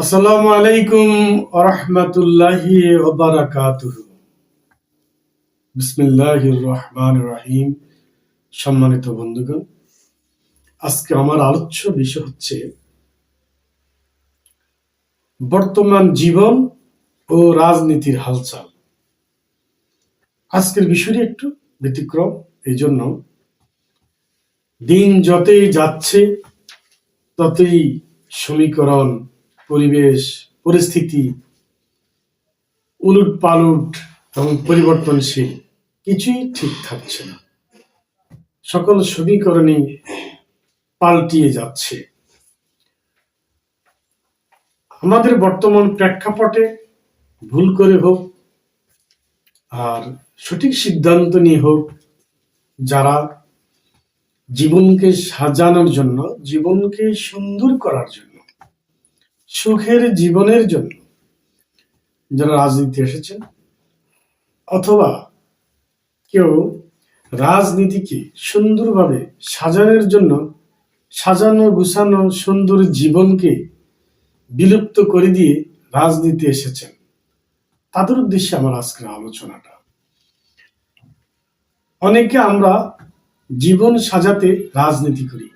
আসসালামু আলাইকুম রহমতুল্লাহি ওবারাকাতুহ। বিসমিল্লাহির রহমান রহিম। সম্মানিত বন্ধুগণ, আজকে আমার আলোচ্য বিষয় হচ্ছে বর্তমান জীবন ও রাজনীতির হালচাল। আজকের বিষয়টি একটু ব্যতিক্রম এই জন্য দিন যতই যাচ্ছে, ততই সমীকরণ পরিবেশ, পরিস্থিতি উলুট পালুট এবং পরিবর্তনশীল, কিছুই ঠিক থাকছে না। সকল সমীকরণই পাল্টিয়ে যাচ্ছে। আমাদের বর্তমান প্রেক্ষাপটে ভুল করে হোক আর সঠিক সিদ্ধান্ত নিয়ে হোক, যারা জীবনকে সাজানোর জন্য, জীবনকে সুন্দর করার জন্য সুখের জীবনের জন্য যারা রাজনীতি এসেছেন, অথবা কেউ রাজনীতিকে সুন্দরভাবে সাজানোর জন্য সাজানো, গুছানো, সুন্দর জীবনকে বিলুপ্ত করে দিয়ে রাজনীতি এসেছেন, তাদের উদ্দেশ্যে আমার আজকের আলোচনাটা। অনেকে আমরা জীবন সাজাতে রাজনীতি করি।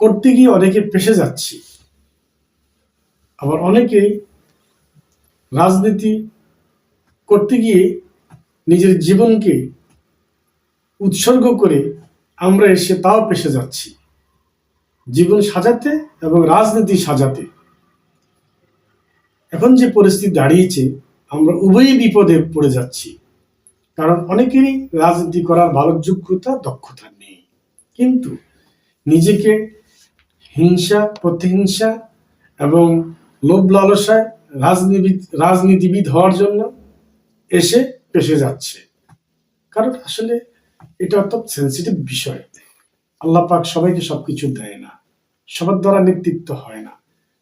করতে গিয়ে অনেকে পেশে যাচ্ছি। আবার অনেকে রাজনীতি করতে গিয়ে নিজের জীবনকে উৎসর্গ করে আমরা এসে তাও পেশে যাচ্ছি। জীবন সাজাতে এবং রাজনীতি সাজাতে। এখন যে পরিস্থিতি দাঁড়িয়েছে, আমরা উভয়ই বিপদে পড়ে যাচ্ছি। কারণ অনেকেরই রাজনীতি করার ভালো যোগ্যতা দক্ষতা নেই। কিন্তু নিজেকে হিংসা, প্রতিহিংসা এবং লোভ লালসায় রাজনীতিবিদ রাজনীতিবিদ হওয়ার জন্য এসে পেশে যাচ্ছে। কারণ আসলে এটা অত্যন্ত সেন্সিটিভ বিষয়। আল্লাহ পাক সবাইকে সবকিছু দেয় না। সবার দ্বারা নেতৃত্ব হয় না।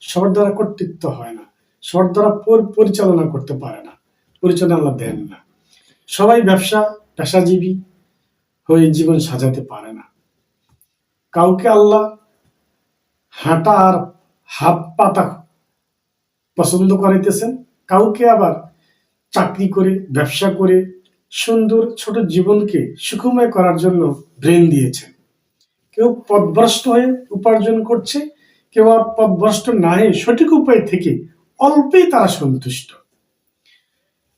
সবার দ্বারা কর্তৃত্ব হয় না। সবার দ্বারা পরিচালনা করতে পারে না। পরিচালনা আল্লাহ দেন না। সবাই ব্যবসা পেশাজীবী হয়ে জীবন সাজাতে পারে না। কাউকে আল্লাহ হাঁটা আর হাত পাতা পছন্দ করাইতেছেন, কাউকে আবার চাকরি করে, ব্যবসা করে, সুন্দর ছোট জীবনকে সুখময় করার জন্য ব্রেন দিয়েছেন। কেউ পদভ্রষ্ট হয়ে উপার্জন করছে, কেউ আর পদভ্রষ্ট না হয়ে সঠিক উপায় থেকে অল্পেই তারা সন্তুষ্ট।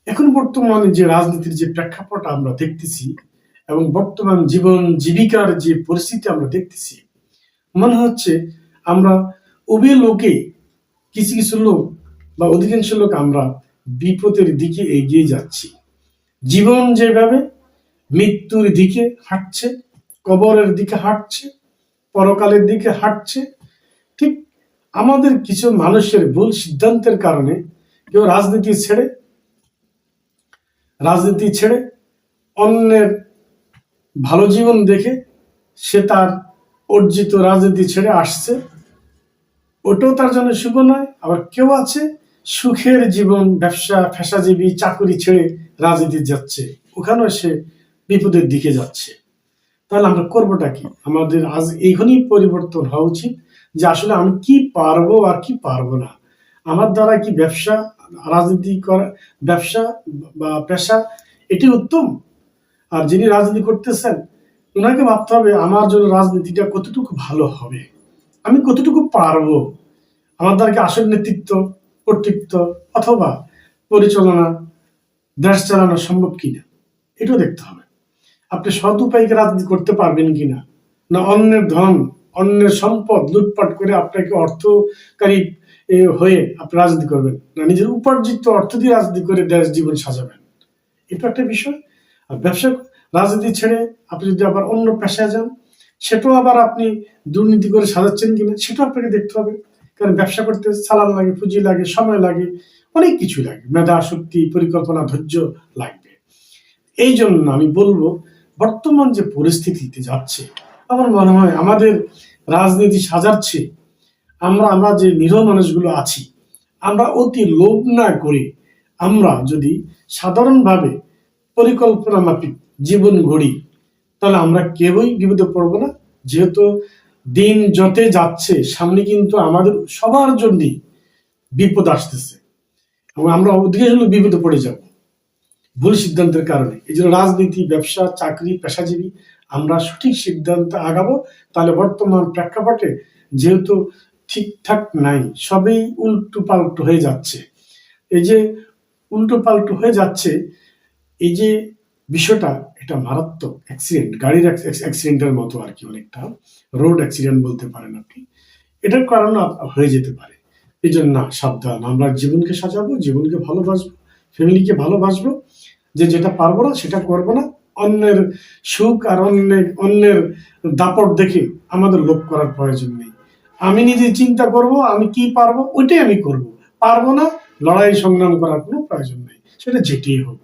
এখন বর্তমানে যে রাজনীতির যে প্রেক্ষাপট আমরা দেখতেছি এবং বর্তমান জীবন জীবিকার যে পরিস্থিতি আমরা দেখতেছি, মনে হচ্ছে আমরা উভয় লোকে কিছু কিছু লোক বা অধিকাংশ লোক আমরা বিপদের দিকে এগিয়ে যাচ্ছি। জীবন যেভাবে মৃত্যুর দিকে হাঁটছে, কবরের দিকে হাঁটছে, পরকালের দিকে হাঁটছে, ঠিক আমাদের কিছু মানুষের ভুল সিদ্ধান্তের কারণে কেউ রাজনীতি ছেড়ে রাজনীতি ছেড়ে অন্যের ভালো জীবন দেখে সে তার অর্জিত রাজনীতি ছেড়ে আসছে। ওটাও তার জন্য শুভ নয়, আবার কেউ আছে সুখের জীবন, ব্যবসা, পেশাজীবী, চাকুরি ছেড়ে রাজনীতি যাচ্ছে। ওখানেও সে বিপদের দিকে যাচ্ছে। তাহলে আমরা করবোটা কি? আমাদের আজ এইখানেই পরিবর্তন হওয়া উচিত যে আসলে আমি কি পারব আর কি পারব না। আমার দ্বারা কি ব্যবসা, রাজনীতি করা, ব্যবসা বা পেশা এটি উত্তম? আর যিনি রাজনীতি করতেছেন, ওনাকে ভাবতে হবে আমার জন্য রাজনীতিটা কতটুকু ভালো হবে। আমি কতটুকু পারব? আমার দ্বারা কি আসল নেতৃত্ব কর্তৃত্ব অথবা পরিচালনা, দেশ চালানো সম্ভব কিনা? এটাও দেখতে হবে। আপনি সৎ উপায়কে রাজনীতি করতে পারবেন কিনা? না অন্যের ধন, অন্যের সম্পদ লুটপাট করে আপনাকে অর্থকারী হয়ে আপনি রাজনীতি করবেন? না নিজের উপার্জিত অর্থ দিয়ে রাজনীতি করে দেশ জীবন সাজাবেন? এটা একটা বিষয়। আর ব্যবসা, রাজনীতি ছেড়ে আপনি যদি আবার অন্য পেশায় যান, সেটাও আবার আপনি দুর্নীতি করে সাজাচ্ছেন কিনা, সেটাও আপনাকে দেখতে হবে। কারণ ব্যবসা করতে সালান লাগে, পুঁজি লাগে, সময় লাগে, অনেক কিছু লাগে। মেধা, শক্তি, পরিকল্পনা, ধৈর্য লাগবে। এই জন্য আমি বলব, বর্তমান যে পরিস্থিতিতে যাচ্ছে, আমার মনে হয় আমাদের রাজনীতি সাজাচ্ছে, আমরা আমরা যে নিরহ মানুষগুলো আছি, আমরা অতি লোভ না করে আমরা যদি সাধারণভাবে পরিকল্পনা মাফিক জীবন গড়ি, তাহলে আমরা কেউই বিপদে পড়ব না। যেহেতু দিন যতে যাচ্ছে, সামনে কিন্তু আমাদের সবার জন্যই বিপদ আসতেছে। এবং আমরা অধিকাংশ বিপদে পড়ে যাব। ভুল সিদ্ধান্তের কারণে। এই জন্য রাজনীতি, ব্যবসা, চাকরি, পেশাজীবী, আমরা সঠিক সিদ্ধান্ত আগাবো। তাহলে বর্তমান প্রেক্ষাপটে যেহেতু ঠিকঠাক নাই, সবই উল্টো পাল্টো হয়ে যাচ্ছে। এই যে উল্টো পাল্টো হয়ে যাচ্ছে, এই যে বিষয়টা এটা মারাত্মক অ্যাক্সিডেন্ট গাড়ির অ্যাক্সিডেন্টের মতো আর কি অনেকটা। রোড অ্যাক্সিডেন্ট বলতে পারেন আপনি। এটার কারণে হয়ে যেতে পারে। এই জন্য না, সাবধান। আমরা জীবনকে সাজাবো, জীবনকে ভালোবাসবো ফ্যামিলিকে ভালোবাসবো। যে যেটা পারব না, সেটা করব না। অন্যের সুখ আর অন্যের অন্যের দাপট দেখে আমাদের লোভ করার প্রয়োজন নেই। আমি নিজে চিন্তা করব, আমি কি পারব, ওইটাই আমি করব। পারব না, লড়াই সংগ্রাম করার কোনো প্রয়োজন নেই। সেটা যেটাই হোক।